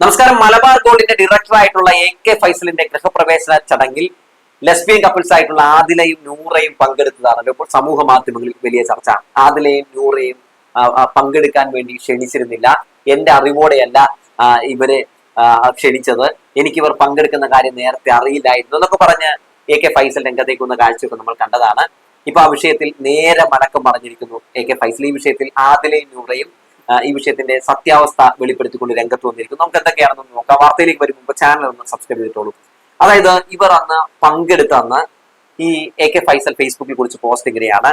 നമസ്കാരം. മലബാർ ഗോൾഡിന്റെ ഡയറക്ടർ ആയിട്ടുള്ള എ കെ ഫൈസലിന്റെ ഗൃഹപ്രവേശന ചടങ്ങിൽ ലെസ്ബിയൻ കപ്പിൾസ് ആയിട്ടുള്ള ആദിലയും നൂറയും പങ്കെടുത്തതാണല്ലോ. ഇപ്പോൾ സമൂഹ മാധ്യമങ്ങളിൽ വലിയ ചർച്ച. ആദിലയും നൂറയും പങ്കെടുക്കാൻ വേണ്ടി ക്ഷണിച്ചിരുന്നില്ല. എന്റെ അറിവോടെയല്ല ഇവരെ ക്ഷണിച്ചത്. എനിക്കിവർ പങ്കെടുക്കുന്ന കാര്യം നേരത്തെ അറിയില്ലായിരുന്നു എന്നൊക്കെ പറഞ്ഞ് എ കെ ഫൈസൽ രംഗത്തേക്കുന്ന കാഴ്ചയൊക്കെ നമ്മൾ കണ്ടതാണ്. ഇപ്പൊ ആ വിഷയത്തിൽ നേരെ മടക്കം പറഞ്ഞിരിക്കുന്നു എ കെ ഫൈസൽ. ഈ വിഷയത്തിൽ ആദിലയും നൂറയും ഈ വിഷയത്തിന്റെ സത്യാവസ്ഥ വെളിപ്പെടുത്തിക്കൊണ്ട് രംഗത്ത് വന്നിരിക്കുന്നു. നമുക്ക് എന്തൊക്കെയാണെന്ന് നോക്കാം. വാർത്തയിലേക്ക് വരും മുമ്പ് ചാനൽ ഒന്ന് സബ്സ്ക്രൈബ് ചെയ്തിട്ടുള്ളൂ അതായത് ഇവർ അന്ന് പങ്കെടുത്ത അന്ന് ഈ എ കെ ഫൈസൽ ഫേസ്ബുക്കിൽ കുറിച്ച് പോസ്റ്റ് ഇങ്ങനെയാണ്.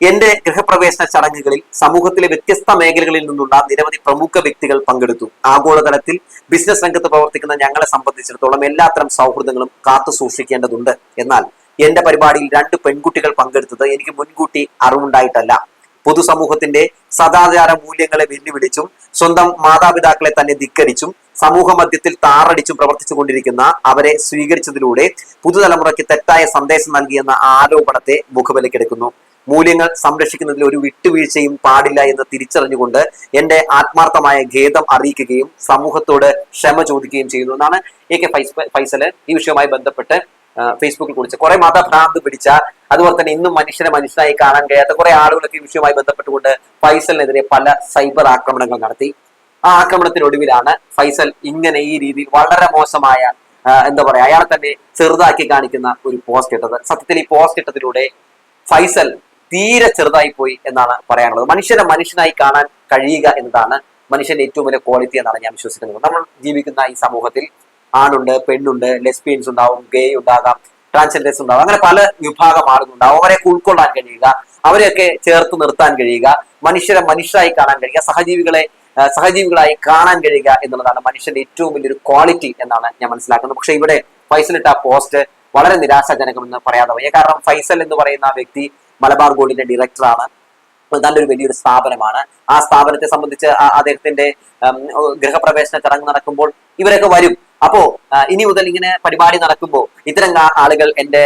എന്റെ ഗൃഹപ്രവേശന ചടങ്ങുകളിൽ സമൂഹത്തിലെ വ്യത്യസ്ത മേഖലകളിൽ നിന്നുള്ള നിരവധി പ്രമുഖ വ്യക്തികൾ പങ്കെടുത്തു. ആഗോളതലത്തിൽ ബിസിനസ് രംഗത്ത് പ്രവർത്തിക്കുന്ന ഞങ്ങളെ സംബന്ധിച്ചിടത്തോളം എല്ലാത്തരം സൗഹൃദങ്ങളും കാത്തു സൂക്ഷിക്കേണ്ടതുണ്ട്. എന്നാൽ എന്റെ പരിപാടിയിൽ രണ്ട് പെൺകുട്ടികൾ പങ്കെടുത്തത് എനിക്ക് മുൻകൂട്ടി അറിവുണ്ടായിട്ടല്ല. പൊതുസമൂഹത്തിന്റെ സദാചാര മൂല്യങ്ങളെ വെല്ലുവിളിച്ചും സ്വന്തം മാതാപിതാക്കളെ തന്നെ ധിക്കരിച്ചും സമൂഹ മധ്യത്തിൽ താറടിച്ചും പ്രവർത്തിച്ചു കൊണ്ടിരിക്കുന്ന അവരെ സ്വീകരിച്ചതിലൂടെ പുതുതലമുറയ്ക്ക് തെറ്റായ സന്ദേശം നൽകിയെന്ന ആരോപണത്തെ മുഖവിലക്കെടുക്കുന്നു മൂല്യങ്ങൾ സംരക്ഷിക്കുന്നതിൽ ഒരു വിട്ടുവീഴ്ചയും പാടില്ല എന്ന് തിരിച്ചറിഞ്ഞുകൊണ്ട് എന്റെ ആത്മാർത്ഥമായ ഖേദം അറിയിക്കുകയും സമൂഹത്തോട് ക്ഷമ ചോദിക്കുകയും ചെയ്യുന്നു. എന്നാണ് എ കെ ഫൈസ് ഫൈസൽ ഈ വിഷയവുമായി ബന്ധപ്പെട്ട് ഫേസ്ബുക്കിൽ കുറിച്ച് കുറെ മതഭ്രാന്ത് പിടിച്ച അതുപോലെ തന്നെ ഇന്നും മനുഷ്യനെ മനുഷ്യനായി കാണാൻ കഴിയാത്ത കുറെ ആളുകളൊക്കെ ഈ വിഷയവുമായി ബന്ധപ്പെട്ടുകൊണ്ട് ഫൈസലിനെതിരെ പല സൈബർ ആക്രമണങ്ങൾ നടത്തി. ആ ആക്രമണത്തിനൊടുവിലാണ് ഫൈസൽ ഇങ്ങനെ ഈ രീതിയിൽ വളരെ മോശമായ എന്താ പറയാ അയാളെ തന്നെ ചെറുതാക്കി കാണിക്കുന്ന ഒരു പോസ്റ്റ് ഇട്ടത്. സത്യത്തിൽ ഈ പോസ്റ്റ് ഇട്ടതിലൂടെ ഫൈസൽ തീരെ ചെറുതായി പോയി എന്നാണ് പറയാനുള്ളത്. മനുഷ്യനെ മനുഷ്യനായി കാണാൻ കഴിയുക എന്നതാണ് മനുഷ്യന്റെ ഏറ്റവും വലിയ ക്വാളിറ്റി എന്നാണ് ഞാൻ വിശ്വസിക്കുന്നത്. നമ്മൾ ജീവിക്കുന്ന ഈ സമൂഹത്തിൽ ആണുണ്ട് പെണ്ണുണ്ട് ലെസ്ബിയൻസ് ഉണ്ടാവും ഗേ ഉണ്ടാകാം ട്രാൻസ്ജെൻഡേഴ്സ് ഉണ്ടാവും അങ്ങനെ പല വിഭാഗം ആളുകളുണ്ടാവും അവരെ ഉൾക്കൊള്ളാൻ കഴിയുക അവരെയൊക്കെ ചേർത്ത് നിർത്താൻ കഴിയുക മനുഷ്യരെ മനുഷ്യരായി കാണാൻ കഴിയുക സഹജീവികളെ സഹജീവികളായി കാണാൻ കഴിയുക എന്നുള്ളതാണ് മനുഷ്യന്റെ ഏറ്റവും വലിയൊരു ക്വാളിറ്റി എന്നാണ് ഞാൻ മനസ്സിലാക്കുന്നത്. പക്ഷെ ഇവിടെ ഫൈസലിട്ട പോസ്റ്റ് വളരെ നിരാശാജനകമെന്ന് പറയാതെ വയ്യ. കാരണം ഫൈസൽ എന്ന് പറയുന്ന ആ വ്യക്തി മലബാർ ഗോൾഡിന്റെ ഡയറക്ടറാണ് നല്ലൊരു വലിയൊരു സ്ഥാപനമാണ്. ആ സ്ഥാപനത്തെ സംബന്ധിച്ച് അദ്ദേഹത്തിന്റെ ഗൃഹപ്രവേശന ചടങ്ങ് നടക്കുമ്പോൾ ഇവരൊക്കെ വരും. അപ്പോ ഇനി മുതൽ ഇങ്ങനെ പരിപാടി നടക്കുമ്പോൾ ഇത്തരം ആളുകൾ എന്റെ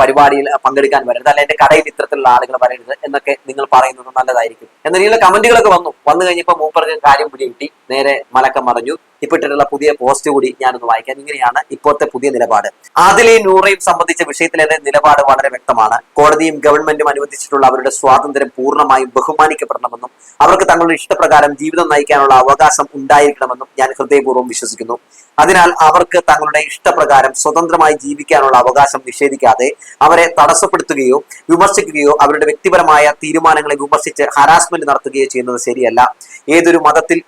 പരിപാടിയിൽ പങ്കെടുക്കാൻ വരരുത് അല്ല എന്റെ കടയിൽ ഇത്തരത്തിലുള്ള ആളുകൾ വരരുത് എന്നൊക്കെ നിങ്ങൾ പറയുന്നത് നല്ലതായിരിക്കും. എന്ന രീതിയിലുള്ള കമന്റുകളൊക്കെ വന്നു. വന്നു കഴിഞ്ഞപ്പോൾ മൂപ്പർക്ക് കാര്യം പിടി കിട്ടി. നേരെ മലക്കം മറിഞ്ഞു. ഇപ്പിട്ടിട്ടുള്ള പുതിയ പോസ്റ്റ് കൂടി ഞാനൊന്ന് വായിക്കാം. ഇങ്ങനെയാണ് ഇപ്പോഴത്തെ പുതിയ നിലപാട്. ആദിലെയും നൂറയും സംബന്ധിച്ച വിഷയത്തിലെ നിലപാട് വളരെ വ്യക്തമാണ്. കോടതിയും ഗവൺമെന്റും അനുവദിച്ചിട്ടുള്ള അവരുടെ സ്വാതന്ത്ര്യം പൂർണമായും ബഹുമാനിക്കപ്പെടണമെന്നും അവർക്ക് തങ്ങളുടെ ഇഷ്ടപ്രകാരം ജീവിതം നയിക്കാനുള്ള അവകാശം ഉണ്ടായിരിക്കണമെന്നും ഞാൻ ഹൃദയപൂർവം വിശ്വസിക്കുന്നു. അതിനാൽ അവർക്ക് തങ്ങളുടെ ഇഷ്ടപ്രകാരം സ്വതന്ത്രമായി ജീവിക്കാനുള്ള അവകാശം നിഷേധിക്കാതെ അവരെ തടസ്സപ്പെടുത്തുകയോ വിമർശിക്കുകയോ അവരുടെ വ്യക്തിപരമായ തീരുമാനങ്ങളെ വിമർശിച്ച് ഹരാസ്മെന്റ് നടത്തുകയോ ചെയ്യുന്നത് ശരിയല്ല. ഏതൊരു മതത്തിൽ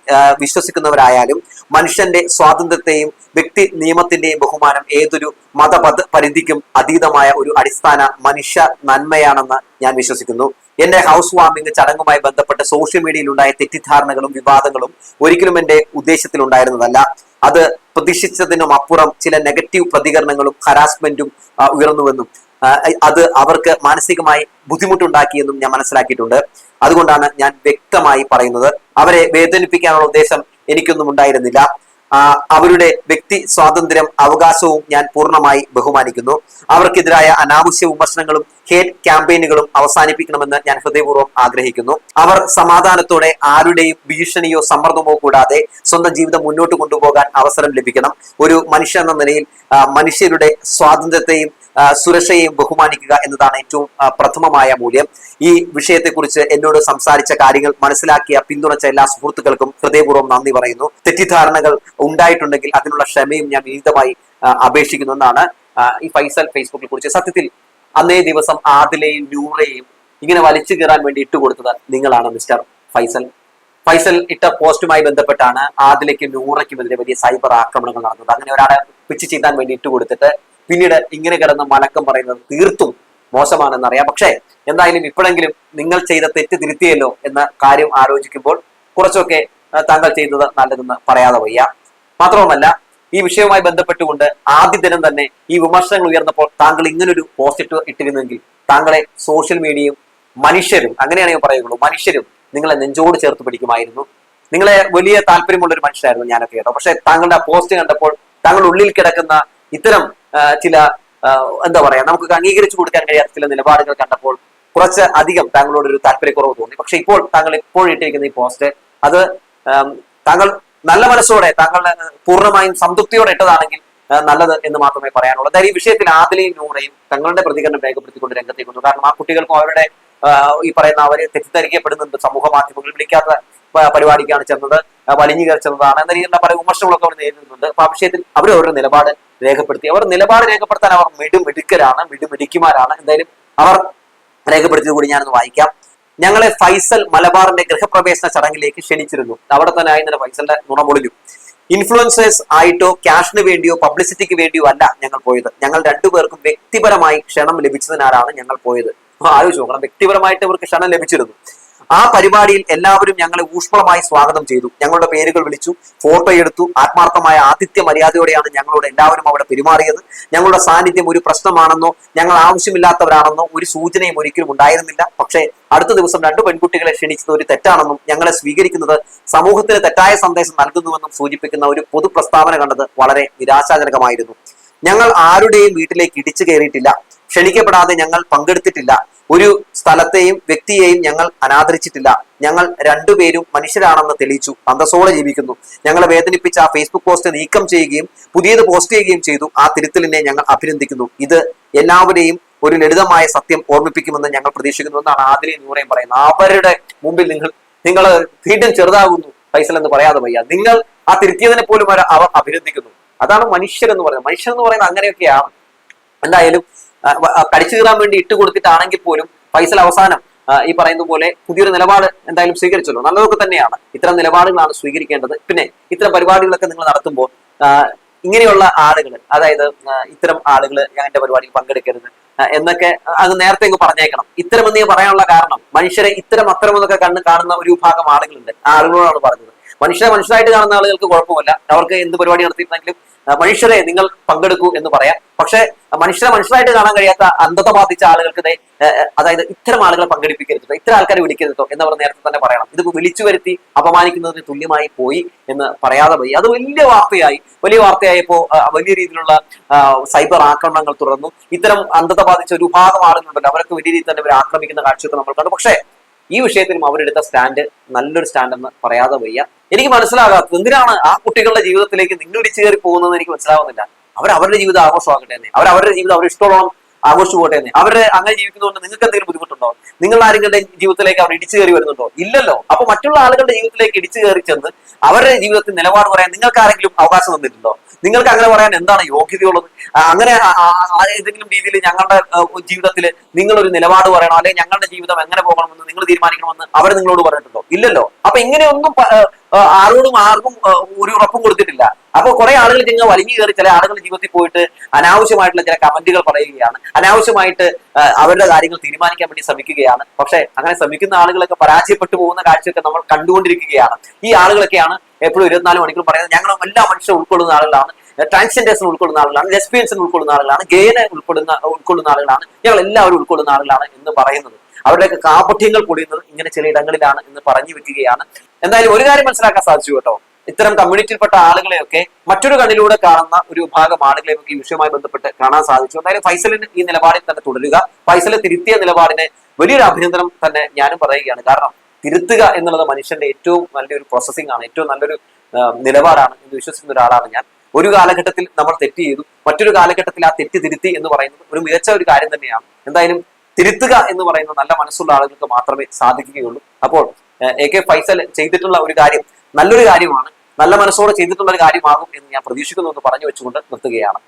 വിശ്വസിക്കുന്നവരായാലും മനുഷ്യന്റെ സ്വാതന്ത്ര്യത്തെയും വ്യക്തി നിയമത്തിന്റെയും ബഹുമാനം ഏതൊരു മതപദ പരിധിക്കും അതീതമായ ഒരു അടിസ്ഥാന മനുഷ്യ നന്മയാണെന്ന് ഞാൻ വിശ്വസിക്കുന്നു. എന്റെ ഹൗസ് വാർമിംഗ് ചടങ്ങുമായി ബന്ധപ്പെട്ട് സോഷ്യൽ മീഡിയയിൽ ഉണ്ടായ തെറ്റിദ്ധാരണകളും വിവാദങ്ങളും ഒരിക്കലും എന്റെ ഉദ്ദേശത്തിൽ ഉണ്ടായിരുന്നതല്ല അത് പ്രതീക്ഷിച്ചതിനും അപ്പുറം ചില നെഗറ്റീവ് പ്രതികരണങ്ങളും ഹരാസ്മെന്റും ഉയർന്നുവെന്നും അത് അവർക്ക് മാനസികമായി ബുദ്ധിമുട്ടുണ്ടാക്കിയെന്നും ഞാൻ മനസ്സിലാക്കിയിട്ടുണ്ട്. അതുകൊണ്ടാണ് ഞാൻ വ്യക്തമായി പറയുന്നത്. അവരെ വേദനിപ്പിക്കാനുള്ള ഉദ്ദേശം എനിക്കൊന്നും ഉണ്ടായിരുന്നില്ല. അവരുടെ വ്യക്തി സ്വാതന്ത്ര്യം അവകാശവും ഞാൻ പൂർണമായി ബഹുമാനിക്കുന്നു. അവർക്കെതിരായ അനാവശ്യ വിമർശനങ്ങളും ഹേറ്റ് ക്യാമ്പയിനുകളും അവസാനിപ്പിക്കണമെന്ന് ഞാൻ ഹൃദയപൂർവം ആഗ്രഹിക്കുന്നു. അവർ സമാധാനത്തോടെ ആരുടെയും ഭീഷണിയോ സമ്മർദ്ദമോ കൂടാതെ സ്വന്തം ജീവിതം മുന്നോട്ട് കൊണ്ടുപോകാൻ അവസരം ലഭിക്കണം. ഒരു മനുഷ്യ എന്ന നിലയിൽ മനുഷ്യരുടെ സ്വാതന്ത്ര്യത്തെയും സുരക്ഷയെയും ബഹുമാനിക്കുക എന്നതാണ് ഏറ്റവും പ്രഥമമായ മൂല്യം. ഈ വിഷയത്തെക്കുറിച്ച് എന്നോട് സംസാരിച്ച കാര്യങ്ങൾ മനസ്സിലാക്കിയ പിന്തുണച്ച എല്ലാ സുഹൃത്തുക്കൾക്കും ഹൃദയപൂർവം നന്ദി പറയുന്നു. തെറ്റിദ്ധാരണകൾ ഉണ്ടായിട്ടുണ്ടെങ്കിൽ അതിനുള്ള ക്ഷമയും ഞാൻ വിനീതമായി അപേക്ഷിക്കുന്നു എന്നാണ് ഈ ഫൈസൽ ഫേസ്ബുക്കിൽ കുറിച്ച്. സത്യത്തിൽ അന്നേ ദിവസം ആദിലെയും ന്യൂറയും ഇങ്ങനെ വലിച്ചു കയറാൻ വേണ്ടി ഇട്ടുകൊടുത്തത് നിങ്ങളാണ് മിസ്റ്റർ ഫൈസൽ. ഫൈസൽ ഇട്ട പോസ്റ്റുമായി ബന്ധപ്പെട്ടാണ് ആദിലേക്കും നൂറയ്ക്കുമെതിരെ വലിയ സൈബർ ആക്രമണങ്ങൾ നടന്നത്. അങ്ങനെ ഒരാളെ പിച്ച് ചെയ്താൻ വേണ്ടി ഇട്ടു കൊടുത്തിട്ട് പിന്നീട് ഇങ്ങനെ കിടന്ന് മലക്കം പറയുന്നത് തീർത്തും മോശമാണെന്നറിയാം. പക്ഷേ എന്തായാലും ഇപ്പോഴെങ്കിലും നിങ്ങൾ ചെയ്ത തെറ്റ് തിരുത്തിയല്ലോ എന്ന കാര്യം ആലോചിക്കുമ്പോൾ കുറച്ചൊക്കെ താങ്കൾ ചെയ്തത് നല്ലതെന്ന് പറയാതെ വയ്യ. മാത്രവുമല്ല ഈ വിഷയവുമായി ബന്ധപ്പെട്ടുകൊണ്ട് ആദ്യ ദിനം തന്നെ ഈ വിമർശനങ്ങൾ ഉയർന്നപ്പോൾ താങ്കൾ ഇങ്ങനൊരു പോസ്റ്റ് ഇട്ട് ഇട്ടിരുന്നെങ്കിൽ താങ്കളെ സോഷ്യൽ മീഡിയയും മനുഷ്യരും അങ്ങനെയാണ് ഞാൻ മനുഷ്യരും നിങ്ങളെ നെഞ്ചോട് ചേർത്ത് പിടിക്കുമായിരുന്നു. നിങ്ങളെ വലിയ താല്പര്യമുള്ള ഒരു മനുഷ്യരായിരുന്നു ഞാനൊക്കെ കേട്ടോ. പക്ഷെ താങ്കളുടെ പോസ്റ്റ് കണ്ടപ്പോൾ താങ്കളുടെ ഉള്ളിൽ കിടക്കുന്ന ഇത്തരം ചില എന്താ പറയാ നമുക്ക് അംഗീകരിച്ചു കൊടുക്കാൻ കഴിയാത്ത ചില നിലപാടുകൾ കണ്ടപ്പോൾ കുറച്ച് അധികം താങ്കളോട് ഒരു താല്പര്യക്കുറവ് തോന്നി. പക്ഷെ ഇപ്പോൾ താങ്കൾ ഇപ്പോൾ ഇട്ടിരിക്കുന്ന ഈ പോസ്റ്റ് അത് താങ്കൾ നല്ല മനസ്സോടെ താങ്കൾ പൂർണമായും സംതൃപ്തിയോടെ ഇട്ടതാണെങ്കിൽ നല്ലത് എന്ന് മാത്രമേ പറയാനുള്ളൂ. അതായത് ഈ വിഷയത്തിൽ ആദിലയും നൂറയും തങ്ങളുടെ പ്രതികരണം രേഖപ്പെടുത്തിക്കൊണ്ട് രംഗത്തേക്ക് വന്നു കാരണം ആ കുട്ടികൾക്കും അവരുടെ ഈ പറയുന്ന അവർ തെറ്റിദ്ധരിക്കപ്പെടുന്നുണ്ട് സമൂഹ മാധ്യമങ്ങളിൽ വിളിക്കാത്ത പരിപാടിക്കാണ് ചെന്നത് വലിഞ്ഞു കയറി ചെന്നതാണ്. എന്ന രീതിയിലുള്ള പല വിമർശനങ്ങളൊക്കെ അവർ നേരിടുന്നുണ്ട്. അപ്പൊ ആ വിഷയത്തിൽ അവർ അവരുടെ നിലപാട് രേഖപ്പെടുത്തി. അവർ നിലപാട് രേഖപ്പെടുത്താൻ അവർ മിടുമിടുക്കരാണ് മിടുമിടുക്കിമാരാണ്. എന്തായാലും അവർ രേഖപ്പെടുത്തിയത് കൂടി ഞാനൊന്ന് വായിക്കാം. ഞങ്ങളെ ഫൈസൽ മലബാറിന്റെ ഗൃഹപ്രവേശന ചടങ്ങിലേക്ക് ക്ഷണിച്ചിരുന്നു. അവിടെ തന്നെ ആയി ഫൈസലിന്റെ നുണമൊളിഞ്ഞു. ഇൻഫ്ലുവൻസേഴ്സ് ആയിട്ടോ ക്യാഷിന് വേണ്ടിയോ പബ്ലിസിറ്റിക്ക് വേണ്ടിയോ അല്ല ഞങ്ങൾ പോയത്. ഞങ്ങൾ രണ്ടുപേർക്കും വ്യക്തിപരമായി ക്ഷണം ലഭിച്ചതിനാലാണ് ഞങ്ങൾ പോയത്. ആലോചിച്ച് നോക്കണം. വ്യക്തിപരമായിട്ട് ഇവർക്ക് ക്ഷണം ലഭിച്ചിരുന്നു. ആ പരിപാടിയിൽ എല്ലാവരും ഞങ്ങളെ ഊഷ്മളമായി സ്വാഗതം ചെയ്തു. ഞങ്ങളുടെ പേരുകൾ വിളിച്ചു ഫോട്ടോ എടുത്തു ആത്മാർത്ഥമായ ആതിഥ്യ മര്യാദയോടെയാണ് ഞങ്ങളോട് എല്ലാവരും അവിടെ പെരുമാറിയത്. ഞങ്ങളുടെ സാന്നിധ്യം ഒരു പ്രശ്നമാണെന്നോ ഞങ്ങൾ ആവശ്യമില്ലാത്തവരാണെന്നോ ഒരു സൂചനയും ഒരിക്കലും ഉണ്ടായിരുന്നില്ല. പക്ഷേ അടുത്ത ദിവസം രണ്ട് പെൺകുട്ടികളെ ക്ഷണിച്ചത് ഒരു തെറ്റാണെന്നും ഞങ്ങളെ സ്വീകരിക്കുന്നത് സമൂഹത്തിന് തെറ്റായ സന്ദേശം നൽകുന്നുവെന്നും സൂചിപ്പിക്കുന്ന ഒരു പൊതു പ്രസ്താവന കണ്ടത് വളരെ നിരാശാജനകമായിരുന്നു. ഞങ്ങൾ ആരുടെയും വീട്ടിലേക്ക് ഇടിച്ചു കയറിയിട്ടില്ല. ക്ഷണിക്കപ്പെടാതെ ഞങ്ങൾ പങ്കെടുത്തിട്ടില്ല. ഒരു സ്ഥലത്തെയും വ്യക്തിയെയും ഞങ്ങൾ അനാദരിച്ചിട്ടില്ല. ഞങ്ങൾ രണ്ടുപേരും മനുഷ്യരാണെന്ന് തെളിയിച്ചു. അന്തസ്സോടെ ജീവിക്കുന്നു. ഞങ്ങളെ വേദനിപ്പിച്ച ആ ഫേസ്ബുക്ക് പോസ്റ്റ് നീക്കം ചെയ്യുകയും പുതിയത് പോസ്റ്റ് ചെയ്യുകയും ചെയ്തു. ആ തിരുത്തലിനെ ഞങ്ങൾ അഭിനന്ദിക്കുന്നു. ഇത് എല്ലാവരെയും ഒരു ലളിതമായ സത്യം ഓർമ്മിപ്പിക്കുമെന്ന് ഞങ്ങൾ പ്രതീക്ഷിക്കുന്നു എന്നാണ് ആദിലി നൂറേം പറയുന്നത്. അവരുടെ മുമ്പിൽ നിങ്ങൾ നിങ്ങൾ വീണ്ടും ചെറുതാകുന്നു ഫൈസൽ എന്ന് പറയാതെ വയ്യ. നിങ്ങൾ ആ തിരുത്തിയതിനെ പോലും അവർ അഭിനന്ദിക്കുന്നു. അതാണ് മനുഷ്യർ എന്ന് പറയുന്നത്. മനുഷ്യർ എന്ന് പറയുന്നത് അങ്ങനെയൊക്കെയാണ്. എന്തായാലും കടിച്ചു കീറാൻ വേണ്ടി ഇട്ട് കൊടുത്തിട്ടാണെങ്കിൽ പോലും ഫൈസൽ അവസാനം ഈ പറയുന്ന പോലെ പുതിയൊരു നിലപാട് എന്തായാലും സ്വീകരിച്ചല്ലോ. നല്ലതൊക്കെ തന്നെയാണ്. ഇത്തരം നിലപാടുകളാണ് സ്വീകരിക്കേണ്ടത്. പിന്നെ ഇത്തരം പരിപാടികളൊക്കെ നിങ്ങൾ നടത്തുമ്പോൾ ഇങ്ങനെയുള്ള ആളുകൾ അതായത് ഇത്തരം ആളുകൾ എന്റെ പരിപാടിയിൽ പങ്കെടുക്കരുത് എന്നൊക്കെ അത് നേരത്തെ അങ്ങ് പറഞ്ഞേക്കണം. ഇത്തരം എന്ന് പറയാനുള്ള കാരണം മനുഷ്യരെ ഇത്തരം അത്തരം എന്നൊക്കെ കണ്ണ് കാണുന്ന ഒരു വിഭാഗം ആളുകളുണ്ട്. ആളുകളോടാണ് പറഞ്ഞത്. മനുഷ്യരെ മനുഷ്യരായിട്ട് കാണുന്ന ആളുകൾക്ക് കുഴപ്പമില്ല. അവർക്ക് എന്ത് പരിപാടി നടത്തിയിട്ടുണ്ടെങ്കിലും മനുഷ്യരെ നിങ്ങൾ പങ്കെടുക്കൂ എന്ന് പറയാം. പക്ഷെ മനുഷ്യരെ മനുഷ്യരായിട്ട് കാണാൻ കഴിയാത്ത അന്ധത ബാധിച്ച ആളുകൾക്ക് അതായത് ഇത്തരം ആളുകളെ പങ്കെടുപ്പിക്കരുത് ഇത്തരം ആൾക്കാരെ വിളിക്കരുതോ എന്ന് പറഞ്ഞ നേരത്തെ തന്നെ പറയണം. ഇത് വിളിച്ചു വരുത്തി അപമാനിക്കുന്നതിന് തുല്യമായി പോയി എന്ന് പറയാതെ പോയി അത് വലിയ വാർത്തയായി. വലിയ വാർത്തയായപ്പോ വലിയ രീതിയിലുള്ള സൈബർ ആക്രമണങ്ങൾ തുടർന്നു. ഇത്തരം അന്ധത ബാധിച്ച ഒരുപാട് ആളുകളുണ്ടല്ലോ. അവരൊക്കെ വലിയ രീതിയിൽ തന്നെ ഇവരെ ആക്രമിക്കുന്ന കാഴ്ചയൊക്കെ നമ്മൾ കണ്ടു. പക്ഷേ ഈ വിഷയത്തിലും അവരെടുത്ത സ്റ്റാൻഡ് നല്ലൊരു സ്റ്റാൻഡ് എന്ന് പറയാതെ വയ്യ. എനിക്ക് മനസ്സിലാകാത്തത് എന്തിനാണ് ആ കുട്ടികളുടെ ജീവിതത്തിലേക്ക് നിന്നിടിച്ചു കയറി പോകുന്നതെന്ന് എനിക്ക് മനസ്സിലാവുന്നില്ല. അവർ അവരുടെ ജീവിതം ആഘോഷമാകട്ടെ എന്ന്. അവർ അവരുടെ ജീവിതം അവർ ഇഷ്ടമുള്ള ആഘോഷിച്ചു പോട്ടെ എന്ന്. അവർ അങ്ങനെ ജീവിക്കുന്നതുകൊണ്ട് നിങ്ങൾക്ക് എന്തെങ്കിലും ബുദ്ധിമുട്ടുണ്ടോ? നിങ്ങൾ ആരെങ്കിലും ജീവിതത്തിലേക്ക് അവർ ഇടിച്ചു കയറി വരുന്നുണ്ടോ? ഇല്ലല്ലോ. അപ്പൊ മറ്റുള്ള ആളുകളുടെ ജീവിതത്തിലേക്ക് ഇടിച്ചു കയറി ചെന്ന് അവരുടെ ജീവിതത്തിൽ നിലപാട് പറയാൻ നിങ്ങൾക്ക് ആരെങ്കിലും അവകാശം തന്നിട്ടുണ്ടോ? നിങ്ങൾക്ക് അങ്ങനെ പറയാൻ എന്താണ് യോഗ്യതയുള്ളത്? അങ്ങനെ ഏതെങ്കിലും രീതിയിൽ ഞങ്ങളുടെ ജീവിതത്തിൽ നിങ്ങൾ ഒരു നിലപാട് പറയണോ അല്ലെങ്കിൽ ഞങ്ങളുടെ ജീവിതം എങ്ങനെ പോകണമെന്ന് നിങ്ങൾ തീരുമാനിക്കണമെന്ന് അവർ നിങ്ങളോട് പറഞ്ഞിട്ടുണ്ടോ? ഇല്ലല്ലോ. അപ്പൊ ഇങ്ങനെയൊന്നും ആരോടും ആർക്കും ഒരു ഉറപ്പും കൊടുത്തിട്ടില്ല. അപ്പൊ കുറെ ആളുകൾ നിങ്ങൾ വലിഞ്ഞു കയറി ചില ആളുകൾ ജീവിതത്തിൽ പോയിട്ട് അനാവശ്യമായിട്ടുള്ള ചില കമന്റുകൾ പറയുകയാണ്. അനാവശ്യമായിട്ട് അവരുടെ കാര്യങ്ങൾ തീരുമാനിക്കാൻ വേണ്ടി ശ്രമിക്കുകയാണ്. പക്ഷെ അങ്ങനെ ശ്രമിക്കുന്ന ആളുകളൊക്കെ പരാജയപ്പെട്ടു പോകുന്ന കാഴ്ചയൊക്കെ നമ്മൾ കണ്ടുകൊണ്ടിരിക്കുകയാണ്. ഈ ആളുകളൊക്കെയാണ് എപ്പോഴും ഇരുപത്തിനാല് മണിക്കൂർ പറയുന്നത്. ഞങ്ങൾ എല്ലാ മനുഷ്യരും ഉൾക്കൊള്ളുന്ന ആളുകളാണ്. ട്രാൻസ്ജെൻഡേഴ്സിന് ഉൾക്കൊള്ളുന്ന ആളുകളാണ്. ലെസ്ബിയൻസിന് ഉൾക്കൊള്ളുന്ന ആളുകളാണ്. ഗെയിനെ ഉൾക്കൊള്ളുന്ന ഉൾക്കൊള്ളുന്ന ആളുകളാണ്. ഞങ്ങൾ എല്ലാവരും ഉൾക്കൊള്ളുന്ന ആളുകളാണ് എന്ന് പറയുന്നത്. അവരുടെയൊക്കെ കാപഠ്യങ്ങൾ പൊടിയുന്നത് ഇങ്ങനെ ചില ഇടങ്ങളിലാണ് എന്ന് പറഞ്ഞു വെക്കുകയാണ്. എന്തായാലും ഒരു കാര്യം മനസ്സിലാക്കാൻ സാധിച്ചു കേട്ടോ. ഇത്തരം കമ്മ്യൂണിറ്റിയിൽപ്പെട്ട ആളുകളെയൊക്കെ മറ്റൊരു കണ്ണിലൂടെ കാണുന്ന ഒരു വിഭാഗം ആളുകളെ നമുക്ക് ഈ വിഷയവുമായി ബന്ധപ്പെട്ട് കാണാൻ സാധിച്ചു. എന്തായാലും ഫൈസലിന് ഈ നിലപാടിൽ തന്നെ തുടരുക. ഫൈസൽ തിരുത്തിയ നിലപാടിനെ വലിയൊരു അഭിനന്ദനം തന്നെ ഞാനും പറയുകയാണ്. കാരണം തിരുത്തുക എന്നുള്ളത് മനുഷ്യന്റെ ഏറ്റവും നല്ലൊരു പ്രോസസ്സിംഗ് ആണ്. ഏറ്റവും നല്ലൊരു നിലപാടാണ് എന്ന് വിശ്വസിക്കുന്ന ഒരാളാണ് ഞാൻ. ഒരു കാലഘട്ടത്തിൽ നമ്മൾ തെറ്റ് ചെയ്തു. മറ്റൊരു കാലഘട്ടത്തിൽ ആ തെറ്റ് തിരുത്തി എന്ന് പറയുന്നത് ഒരു മികച്ച ഒരു കാര്യം തന്നെയാണ്. എന്തായാലും തിരുത്തുക എന്ന് പറയുന്ന നല്ല മനസ്സുള്ള ആളുകൾക്ക് മാത്രമേ സാധിക്കുകയുള്ളൂ. അപ്പോൾ എ കെ ഫൈസൽ ചെയ്തിട്ടുള്ള ഒരു കാര്യം നല്ലൊരു കാര്യമാണ്. നല്ല മനസ്സോടെ ചെയ്തിട്ടുള്ള ഒരു കാര്യമാകും എന്ന് ഞാൻ പ്രതീക്ഷിക്കുന്നു എന്ന് പറഞ്ഞു വെച്ചുകൊണ്ട് നിർത്തുകയാണ്.